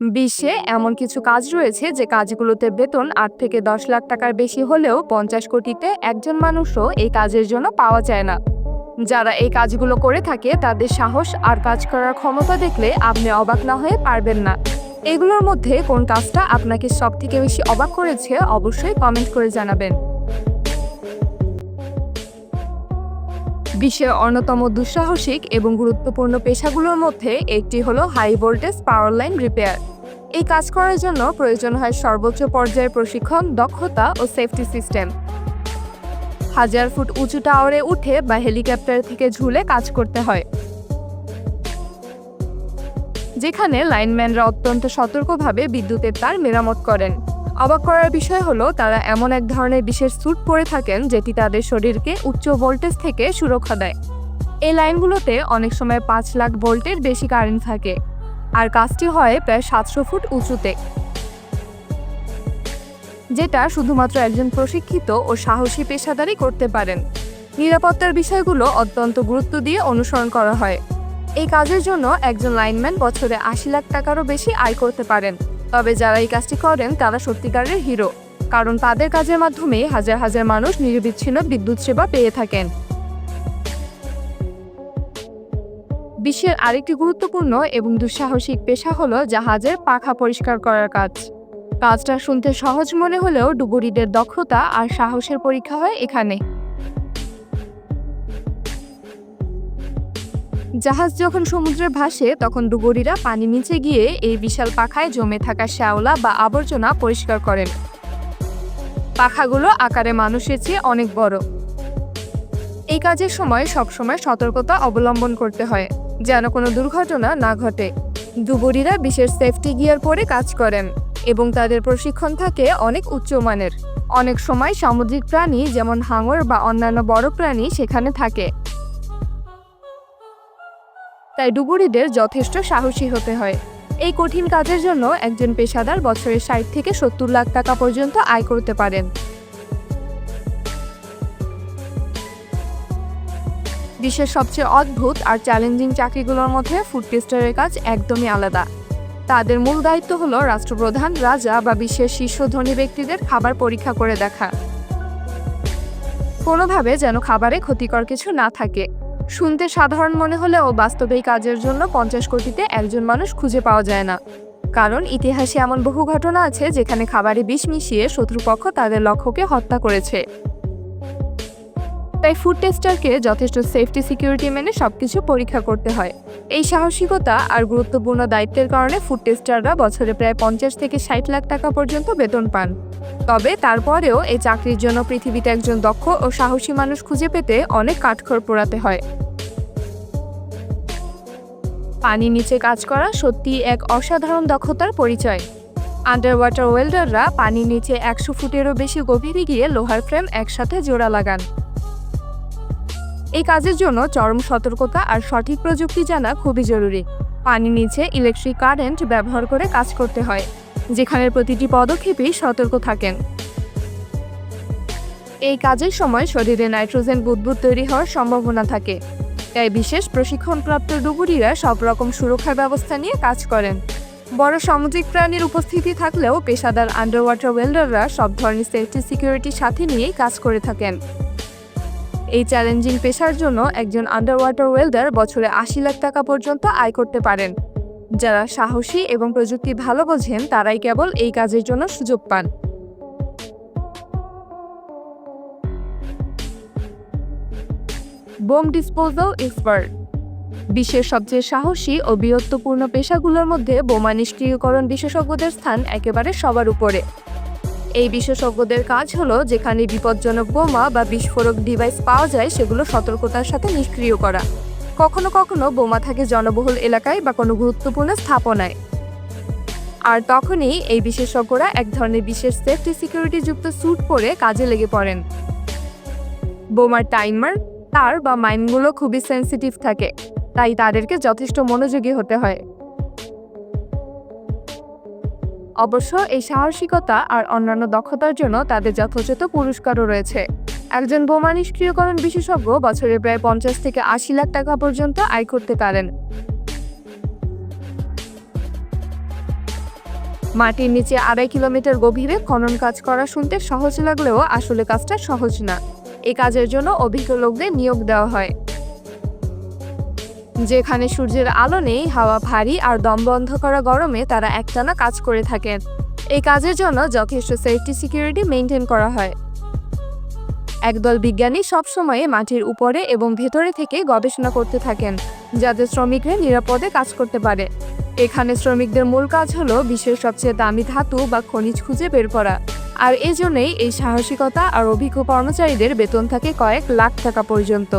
বিশ্বে এমন কিছু কাজ রয়েছে যে কাজগুলোতে বেতন আট থেকে দশ লাখ টাকার বেশি হলেও পঞ্চাশ কোটিতে একজন মানুষও এই কাজের জন্য পাওয়া যায় না। যারা এই কাজগুলো করে থাকে, তাদের সাহস আর কাজ করার ক্ষমতা দেখলে আপনি অবাক না হয়ে পারবেন না। এগুলোর মধ্যে কোন কাজটা আপনাকে সব থেকে বেশি অবাক করেছে, অবশ্যই কমেন্ট করে জানাবেন। বিশ্বের অন্যতম দুঃসাহসিক এবং গুরুত্বপূর্ণ পেশাগুলোর মধ্যে একটি হলো high voltage power line repair এই কাজ করার জন্য প্রয়োজন হয় সর্বোচ্চ পর্যায়ের প্রশিক্ষণ, দক্ষতা ও সেফটি সিস্টেম হাজার ফুট উঁচু টাওয়ারে উঠে বা হেলিকপ্টার থেকে ঝুলে কাজ করতে হয়। যেখানে লাইনম্যানরা অত্যন্ত সতর্কভাবে বিদ্যুতের তার মেরামত করেন। অবাক করার বিষয় হলো, তারা এমন এক ধরনের বিশেষ স্যুট পরে থাকেন যেটি তাদের শরীরকে উচ্চ ভোল্টেজ থেকে সুরক্ষা দেয়। এই লাইনগুলোতে অনেক সময় পাঁচ লাখ ভোল্টের বেশি কারেন্ট থাকে, আর কাজটি হয় প্রায় সাতশো ফুট উঁচুতে। যেটা শুধুমাত্র একজন প্রশিক্ষিত ও সাহসী পেশাদারই করতে পারেন। নিরাপত্তার বিষয়গুলো অত্যন্ত গুরুত্ব দিয়ে অনুসরণ করা হয়। এই কাজের জন্য একজন লাইনম্যান বছরে আশি লাখ টাকারও বেশি আয় করতে পারেন। তবে যারা এই কাজটি করেন, তারা সত্যিকারের হিরো। কারণ তাদের কাজের মাধ্যমে হাজার হাজার মানুষ নিরবিচ্ছিন্ন বিদ্যুৎ সেবা পেয়ে থাকেন। বিশ্বের আরেকটি গুরুত্বপূর্ণ এবং দুঃসাহসিক পেশা হলো জাহাজের পাখা পরিষ্কার করার কাজ। কাজটা শুনতে সহজ মনে হলেও ডুবুরিদের দক্ষতা আর সাহসের পরীক্ষা হয় এখানে। জাহাজ যখন সমুদ্রে ভাসে, তখন ডুবুরিরা পানি নিচে গিয়ে এই বিশাল পাখায় জমে থাকা শ্যাওলা বা আবর্জনা পরিষ্কার করেন। পাখাগুলো আকারে মানুষের চেয়ে অনেক বড়। এই কাজের সময় সবসময় সতর্কতা অবলম্বন করতে হয়, যেন কোনো দুর্ঘটনা না ঘটে। ডুবুরিরা বিশেষ সেফটি গিয়ার পরে কাজ করেন এবং তাদের প্রশিক্ষণ থাকে অনেক উচ্চমানের অনেক সময় সামুদ্রিক প্রাণী, যেমন হাঙর বা অন্যান্য বড় প্রাণী, সেখানে থাকে। তাই ডুবুরিদের যথেষ্ট সাহসী হতে হয়। এই কঠিন কাজের জন্য একজন পেশাদার বছরে ষাট থেকে সত্তর লাখ টাকা পর্যন্ত আয় করতে পারেন। বিশ্বের সবচেয়ে অদ্ভুত আর চ্যালেঞ্জিং চাকরিগুলোর মধ্যে ফুড টেস্টারের কাজ একদমই আলাদা। তাদের মূল দায়িত্ব হলো রাষ্ট্রপ্রধান, রাজা বা বিশ্বের শীর্ষ ধনী ব্যক্তিদের খাবার পরীক্ষা করে দেখা। কোনোভাবে যেন খাবারে ক্ষতিকর কিছু না থাকে। শুনতে সাধারণ মনে হলেও বাস্তবে কাজের জন্য পঞ্চাশ কোটিতে একজন মানুষ খুঁজে পাওয়া যায় না। কারণ ইতিহাসে এমন বহু ঘটনা আছে যেখানে খাবারে বিষ মিশিয়ে শত্রুপক্ষ তাদের লক্ষ্যকে হত্যা করেছে। তাই ফুড টেস্টারকে যথেষ্ট সেফটি সিকিউরিটি মেনে সবকিছু পরীক্ষা করতে হয়। এই সাহসিকতা আর গুরুত্বপূর্ণ দায়িত্বের কারণে ফুড টেস্টাররা বছরে প্রায় পঞ্চাশ থেকে ষাট লাখ টাকা পর্যন্ত বেতন পান। তবে তারপরেও এই চাকরির জন্য পৃথিবীতে একজন দক্ষ ও সাহসী মানুষ খুঁজে পেতে অনেক কাঠখড় পোড়াতে হয়। পানি নিচে কাজ করা সত্যি এক অসাধারণ দক্ষতার পরিচয়। আন্ডার ওয়াটার ওয়েল্ডাররা পানির নিচে একশো ফুটেরও বেশি গভীরে গিয়ে লোহার ফ্রেম একসাথে জোড়া লাগান। এই কাজের জন্য চরম সতর্কতা আর সঠিক প্রযুক্তি জানা খুবই জরুরি। পানির নিচে ইলেকট্রিক কারেন্ট ব্যবহার করে কাজ করতে হয় যেখানে প্রতিটি পদক্ষেপেই সতর্ক থাকেন। এই কাজের সময় শরীরে নাইট্রোজেন বুদবুদ তৈরি হওয়ার সম্ভাবনা থাকে, তাই বিশেষ প্রশিক্ষণপ্রাপ্ত ডুবুরিরা সব রকম সুরক্ষার ব্যবস্থা নিয়ে কাজ করেন। বড় সামুদ্রিক প্রাণীর উপস্থিতি থাকলেও পেশাদার আন্ডার ওয়াটার ওয়েল্ডাররা সব ধরনের সেফটি সিকিউরিটির সাথে নিয়েই কাজ করে থাকেন। এই চ্যালেঞ্জিং পেশার জন্য একজন আন্ডার ওয়াটার ওয়েল্ডার বছরে আশি লাখ টাকা পর্যন্ত আয় করতে পারেন। যারা সাহসী এবং প্রযুক্তি ভালো বোঝেন, তারাই কেবল এই কাজের জন্য সুযোগ পান। বোম ডিসপোজাল এক্সপার্ট বিশ্বের সবচেয়ে সাহসী ও বীরত্বপূর্ণ পেশাগুলোর মধ্যে বোমা নিষ্ক্রিয়করণ বিশেষজ্ঞদের স্থান একেবারে সবার উপরে। এই বিশেষজ্ঞদের কাজ হলো যেখানে বিপজ্জনক বোমা বা বিস্ফোরক ডিভাইস পাওয়া যায়, সেগুলো সতর্কতার সাথে নিষ্ক্রিয় করা। কখনো কখনো বোমা থাকে জনবহুল এলাকায় বা কোনো গুরুত্বপূর্ণ স্থাপনায়। আর তখনই এই বিশেষজ্ঞরা এক ধরনের বিশেষ সেফটি সিকিউরিটি যুক্ত স্যুট পরে কাজে লেগে পড়েন। বোমার টাইমার তার বা মাইনগুলো খুবই সেন্সিটিভ থাকে, তাই তাদেরকে যথেষ্ট মনোযোগী হতে হয়। অবশ্য এই সাহসিকতা আর অন্যান্য দক্ষতার জন্য তাদের যথোচিত পুরস্কারও রয়েছে। একজন বোমা নিষ্ক্রিয়করণ বিশেষজ্ঞ বছরে প্রায় পঞ্চাশ থেকে আশি লাখ টাকা পর্যন্ত আয় করতে পারেন। মাটির নিচে আড়াই কিলোমিটার গভীরে খনন কাজ করা শুনতে সহজ লাগলেও আসলে কাজটা সহজ না। এই কাজের জন্য অভিজ্ঞ লোকদের নিয়োগ দেওয়া হয়। যেখানে সূর্যের আলো নেই, হাওয়া ভারী আর দম বন্ধ করা গরমে তারা একটানা কাজ করে থাকেন এই কাজের জন্য যথেষ্ট সেফটি সিকিউরিটি মেনটেন করা হয়। একদল বিজ্ঞানী সবসময়ে মাটির উপরে এবং ভেতরে থেকে গবেষণা করতে থাকেন যাতে শ্রমিকরা নিরাপদে কাজ করতে পারে। এখানে শ্রমিকদের মূল কাজ হলো বিশ্বের সবচেয়ে দামি ধাতু বা খনিজ খুঁজে বের করা। আর এজন্যই এই সাহসিকতা আর অভিজ্ঞ কর্মচারীদের বেতন থাকে কয়েক লাখ টাকা পর্যন্ত।